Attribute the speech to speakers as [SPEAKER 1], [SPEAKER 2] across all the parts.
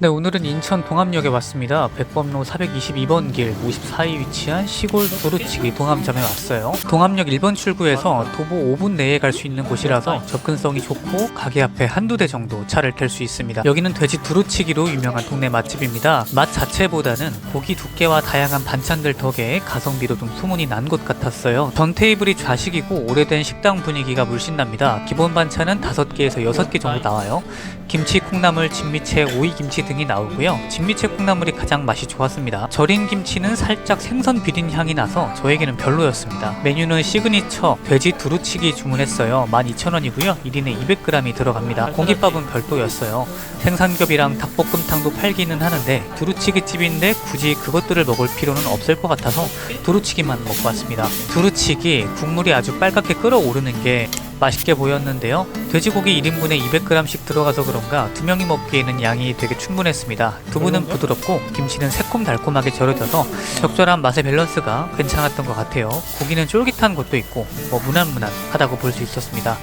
[SPEAKER 1] 네, 오늘은 인천 동암역에 왔습니다. 백범로 422번 길 54위 위치한 시골 두루치기 동암점에 왔어요. 동암역 1번 출구에서 도보 5분 내에 갈 수 있는 곳이라서 접근성이 좋고 가게 앞에 한두 대 정도 차를 댈 수 있습니다. 여기는 돼지 두루치기로 유명한 동네 맛집입니다. 맛 자체보다는 고기 두께와 다양한 반찬들 덕에 가성비로 좀 소문이 난곳 같았어요. 전 테이블이 좌식이고 오래된 식당 분위기가 물씬 납니다. 기본 반찬은 5개에서 6개 정도 나와요. 김치, 콩나물, 진미채, 오이김치 등이 나오고요. 진미채 콩나물이 가장 맛이 좋았습니다. 절인 김치는 살짝 생선 비린 향이 나서 저에게는 별로였습니다. 메뉴는 시그니처 돼지 두루치기 주문했어요. 12,000원이고요. 1인에 200g이 들어갑니다. 공깃밥은 별도였어요. 생산겹이랑 닭볶음탕도 팔기는 하는데 두루치기 집인데 굳이 그것들을 먹을 필요는 없을 것 같아서 두루치기만 먹고 왔습니다. 두루치기 국물이 아주 빨갛게 끓어오르는 게 맛있게 보였는데요. 돼지고기 1인분에 200g씩 들어가서 그런가 두 명이 먹기에는 양이 되게 충분했습니다. 두부는 부드럽고 김치는 새콤달콤하게 절여져서 적절한 맛의 밸런스가 괜찮았던 것 같아요. 고기는 쫄깃한 것도 있고 뭐 무난무난하다고 볼 수 있었습니다.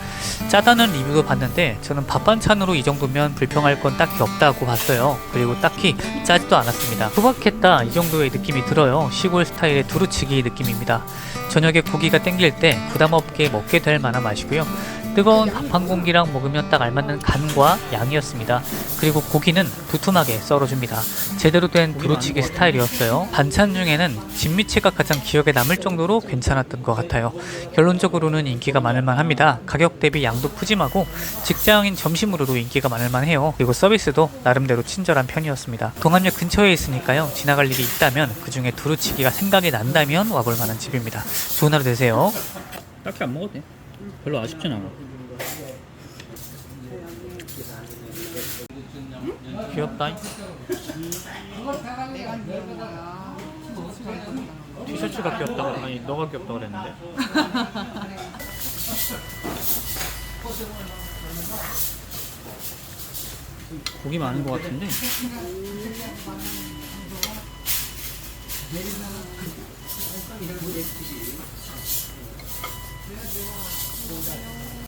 [SPEAKER 1] 짜다는 리뷰도 봤는데 저는 밥 반찬으로 이 정도면 불평할 건 딱히 없다고 봤어요. 그리고 딱히 짜지도 않았습니다. 소박했다 이 정도의 느낌이 들어요. 시골 스타일의 두루치기 느낌입니다. 저녁에 고기가 땡길 때 부담 없게 먹게 될 만한 맛이고요. 뜨거운 밥한 공기랑 먹으면 딱 알맞는 간과 양이었습니다. 그리고 고기는 두툼하게 썰어줍니다. 제대로 된 두루치기 스타일이었어요. 반찬 중에는 진미채가 가장 기억에 남을 정도로 괜찮았던 것 같아요. 결론적으로는 인기가 많을 만 합니다. 가격 대비 양도 푸짐하고 직장인 점심으로도 인기가 많을 만 해요. 그리고 서비스도 나름대로 친절한 편이었습니다. 동암역 근처에 있으니까요. 지나갈 일이 있다면 그 중에 두루치기가 생각이 난다면 와볼 만한 집입니다. 좋은 하루 되세요.
[SPEAKER 2] 딱히 안 돼. 별로 아쉽진 않아.
[SPEAKER 1] 귀엽다. 티셔츠가 귀엽다. 아니 너가 귀엽다 그랬는데.
[SPEAKER 2] 고기 많은 것 같은데. どうだ?